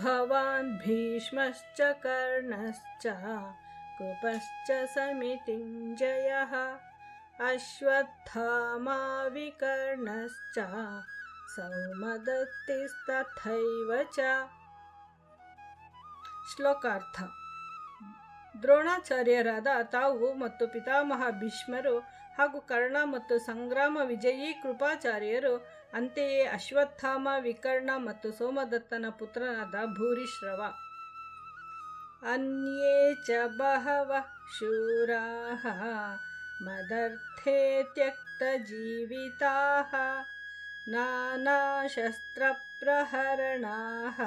भवान् भीष्मश्च कर्णश्च कृपश्च समितिञ्जयः अश्वत्थामाविकर्णश्च सौमदत्तिस्तथैव च। श्लोकार्थ। ದ್ರೋಣಾಚಾರ್ಯರಾದ ತಾವು ಮತ್ತು ಪಿತಾಮಹ ಭೀಷ್ಮರು ಹಾಗೂ ಕರ್ಣ ಮತ್ತು ಸಂಗ್ರಾಮ ವಿಜಯೀ ಕೃಪಾಚಾರ್ಯರು, ಅಂತೆಯೇ ಅಶ್ವತ್ಥಾಮ, ವಿಕರ್ಣ ಮತ್ತು ಸೋಮದತ್ತನ ಪುತ್ರನಾದ ಭೂರಿಶ್ರವ. ಅನ್ಯೇ ಚ ಬಹವ ಶೂರಾಃ ಮದರ್ಥೇ ತ್ಯಕ್ತಜೀವಿತಾಃ ನಾನಾಶಸ್ತ್ರಪ್ರಹರಣಾಃ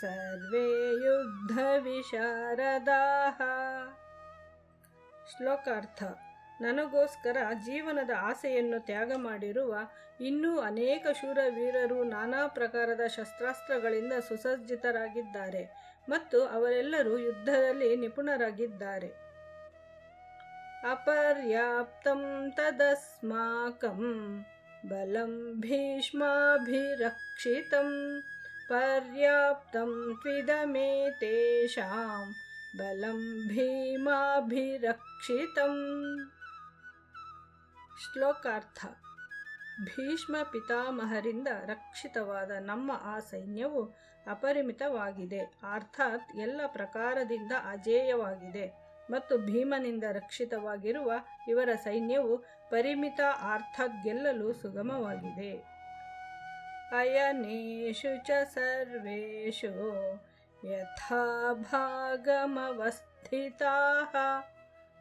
ಸರ್ವೇ ಯುದ್ಧವಿಶಾರದಾಃ ಶ್ಲೋಕಾರ್ಥ. ನನಗೋಸ್ಕರ ಜೀವನದ ಆಸೆಯನ್ನು ತ್ಯಾಗ ಮಾಡಿರುವ ಇನ್ನೂ ಅನೇಕ ಶೂರವೀರರು ನಾನಾ ಪ್ರಕಾರದ ಶಸ್ತ್ರಾಸ್ತ್ರಗಳಿಂದ ಸುಸಜ್ಜಿತರಾಗಿದ್ದಾರೆ ಮತ್ತು ಅವರೆಲ್ಲರೂ ಯುದ್ಧದಲ್ಲಿ ನಿಪುಣರಾಗಿದ್ದಾರೆ. ಅಪರ್ಯಾಪ್ತಂ ತದಸ್ಮಾಕಂ ಬಲಂ ಭೀಷ್ಮಾಭಿರಕ್ಷಿತಂ. ಪರ್ಯಾಪ್ತಂ ತ್ವಿದಮೇ ತೇಷಾಂ ಬಲಂ ಭೀಮಾಭಿರಕ್ಷಿತಂ ಶ್ಲೋಕಾರ್ಥ ಭೀಷ್ಮ ಪಿತಾಮಹರಿಂದ ರಕ್ಷಿತವಾದ ನಮ್ಮ ಆ ಸೈನ್ಯವು ಅಪರಿಮಿತವಾಗಿದೆ. ಅರ್ಥಾತ್ ಎಲ್ಲ ಪ್ರಕಾರದಿಂದ ಅಜೇಯವಾಗಿದೆ ಮತ್ತು ಭೀಮನಿಂದ ರಕ್ಷಿತವಾಗಿರುವ ಇವರ ಸೈನ್ಯವು ಪರಿಮಿತ ಅರ್ಥಾತ್ ಗೆಲ್ಲಲು ಸುಗಮವಾಗಿದೆ. ಅಯನೇಷು ಚ ಸರ್ವೇಷು यथा भागमवस्थिताः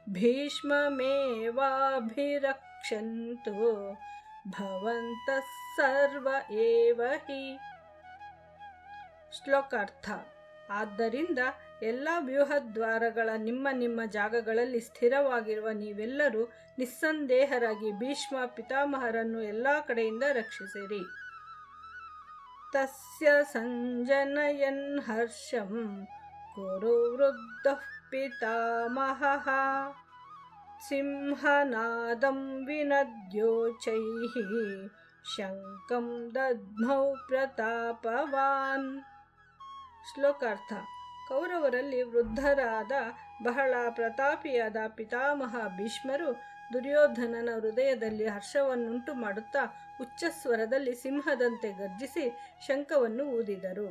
भीष्ममेवाभिरक्षन्तु, भवन्तः ಏವ ಹಿ ಶ್ಲೋಕಾರ್ಥ ಆದ್ದರಿಂದ ಎಲ್ಲ ವ್ಯೂಹದ್ವಾರಗಳ ನಿಮ್ಮ ನಿಮ್ಮ ಜಾಗಗಳಲ್ಲಿ ಸ್ಥಿರವಾಗಿರುವ ನೀವೆಲ್ಲರೂ ನಿಸ್ಸಂದೇಹರಾಗಿ ಭೀಷ್ಮ, ಪಿತಾಮಹರನ್ನು ಎಲ್ಲ ಕಡೆಯಿಂದ ರಕ್ಷಿಸಿರಿ. ಸಂಜನಯನ್ ಹರ್ಷಂ ಕುರು ವೃದ್ಧಃ ಪಿತಾಮಹಃ ಸಿಂಹನಾದಂ ವಿನದ್ಯೋಚೈಃ ಶಂಕಂ ದದ್ಮೌ ಪ್ರತಾಪವಾನ್ ಶ್ಲೋಕಾರ್ಥ ಕೌರವರಲ್ಲಿ ವೃದ್ಧರಾದ ಬಹಳ ಪ್ರತಾಪಿಯಾದ ಪಿತಾಮಹ ಭೀಷ್ಮರು ದುರ್ಯೋಧನನ ಹೃದಯದಲ್ಲಿ ಹರ್ಷವನ್ನುಂಟು ಮಾಡುತ್ತಾ ಉಚ್ಚಸ್ವರದಲ್ಲಿ ಸಿಂಹದಂತೆ ಗರ್ಜಿಸಿ ಶಂಖವನ್ನು ಊದಿದರು.